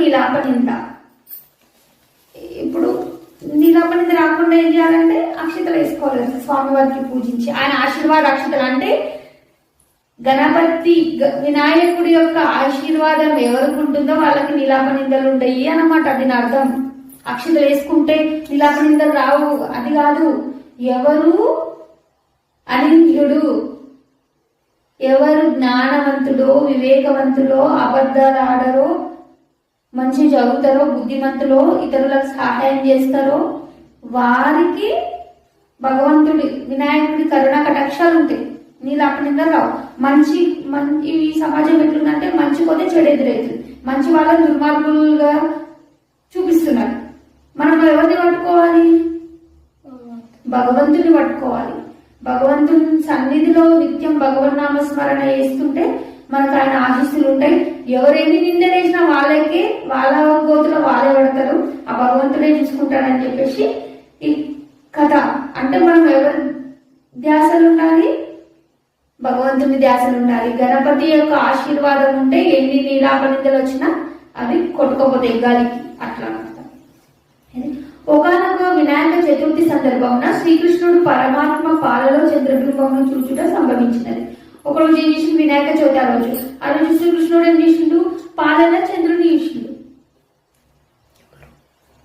నీలాపనింద. ఇప్పుడు నీలాపనింద రాకుండా ఏం చేయాలంటే అక్షతలు వేసుకోవాలి స్వామివారికి పూజించి. ఆయన ఆశీర్వాద అక్షతలు అంటే గణపతి వినాయకుడి యొక్క ఆశీర్వాదం ఎవరికి ఉంటుందో వాళ్ళకి నీలాపనిందలు ఉంటాయి అన్నమాట దీని అర్థం. అక్షతలు వేసుకుంటే నీలాపనిందలు రావు అది కాదు. ఎవరు అనింద్యుడు ఎవరు జ్ఞానవంతుడో వివేకవంతులో అబద్ధాలు ఆడరో మంచి చదువుతారో బుద్ధిమంతులో ఇతరులకు సహాయం చేస్తారో వారికి భగవంతుడి వినాయకుడి కరుణ కటాక్షాలు ఉంటాయి. నీళ్ళు అప్పటిందా రావు. మంచి మంచి ఈ సమాజం ఎట్లుందంటే మంచి పోతే చెడు ఎదురవుతుంది మంచి వాళ్ళని దుర్మార్గులుగా చూపిస్తున్నారు. మనం ఎవరిని పట్టుకోవాలి. భగవంతుని పట్టుకోవాలి. భగవంతుని సన్నిధిలో నిత్యం భగవన్ స్మరణ చేస్తుంటే మనకు ఆయన ఆశీస్సులు ఉంటాయి. ఎవరెన్ని నిందలేసినా వాళ్ళకే వాళ్ళ గోతులో వాళ్ళే పడతారు. ఆ భగవంతుడే చూసుకుంటాడని చెప్పేసి ఈ కథ. అంటే మనం ఎవరి ధ్యాసలు ఉండాలి? భగవంతుని ధ్యాసలు ఉండాలి. గణపతి యొక్క ఆశీర్వాదం ఉంటే ఎన్ని నీలాపనిందలు వచ్చినా అవి కొట్టుకోపోతాయి గాలికి. అట్లా ఒకనొక వినాయక చతుర్థి సందర్భంలో శ్రీకృష్ణుడు పరమాత్మ పాలలో చంద్రబింబమును చూచుట సంభవించినది. ఒకరోజు ఏం చేసిండు? వినాయక చవితి ఆ రోజు. ఆ రోజు శ్రీకృష్ణుడు ఏం చేసిండు? పాలన చంద్రుని చూసిండు.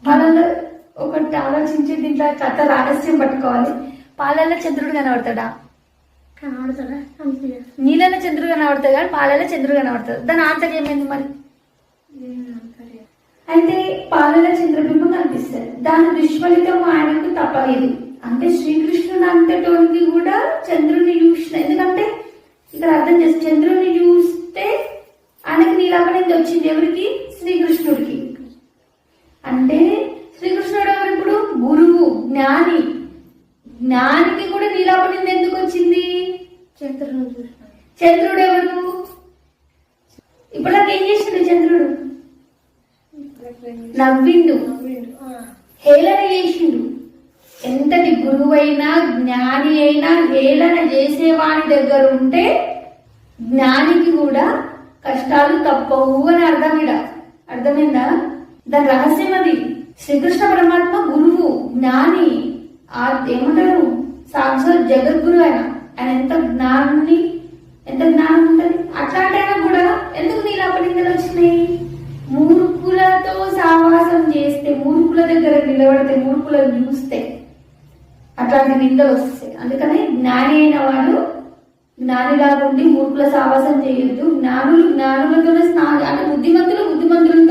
పాలన ఒకటి ఆలోచించి దీంట్లో కథ రహస్యం పట్టుకోవాలి. పాలన చంద్రుడు కనబడతాడా? కనబడతాడా? అంతే. నీళ్ళలో చంద్రుడు కనబడతాడు కానీ పాలలో చంద్రుడు కనబడతాడు. దాని ఆంతర్యం ఏమైంది మరి? అయితే పాలల చంద్రబింబం కనిపిస్తుంది దాని దుష్ఫలితం ఆయనకు తప్పలేదు. అంటే శ్రీకృష్ణుడు అంతటోనికి కూడా చంద్రుని చూసిన ఎందుకంటే ఇక్కడ అర్థం చేసి చంద్రుని చూస్తే ఆయనకి నీలాపనింది వచ్చింది ఎవరికి? శ్రీకృష్ణుడికి. అంటే శ్రీకృష్ణుడు ఎవరు ఇప్పుడు? గురువు జ్ఞాని. జ్ఞానికి కూడా నీలాపనింది ఎందుకు వచ్చింది? చూసిన. చంద్రుడు ఎవరు? ఇప్పుడు నాకు ఏం చేసిండు చంద్రుడు? నవ్విండు. హేళన చేసిండు. ఎంతటి గురువైనా జ్ఞాని అయినా హేళన చేసేవాని దగ్గర ఉంటే జ్ఞానికి కూడా కష్టాలు తప్పవు అని అర్థం ఇడ. అర్థమైందా? దాని రహస్యం అది. శ్రీకృష్ణ పరమాత్మ గురువు జ్ఞాని ఆ ఏమంటారు? సాక్షాత్ జగద్గురు ఆయన. ఆయన ఎంత జ్ఞానాన్ని ఎంత జ్ఞానం ఉంటుంది? అట్లాంటి ఆయన కూడా ఎందుకు నీలాపనిందలు వచ్చినాయి? మూర్ఖులతో సావాసం చేస్తే మూర్ఖుల దగ్గర నిలబడితే మూర్ఖులను చూస్తే అట్లాంటి నిందలు వస్తాయి. అందుకని జ్ఞాని అయిన వాడు జ్ఞానిలాగుండి మూర్ఖుల సావాసం చేయొద్దు. జ్ఞానులు జ్ఞానులతోనే స్నా అంటే బుద్ధిమంతులు బుద్ధిమంతులతో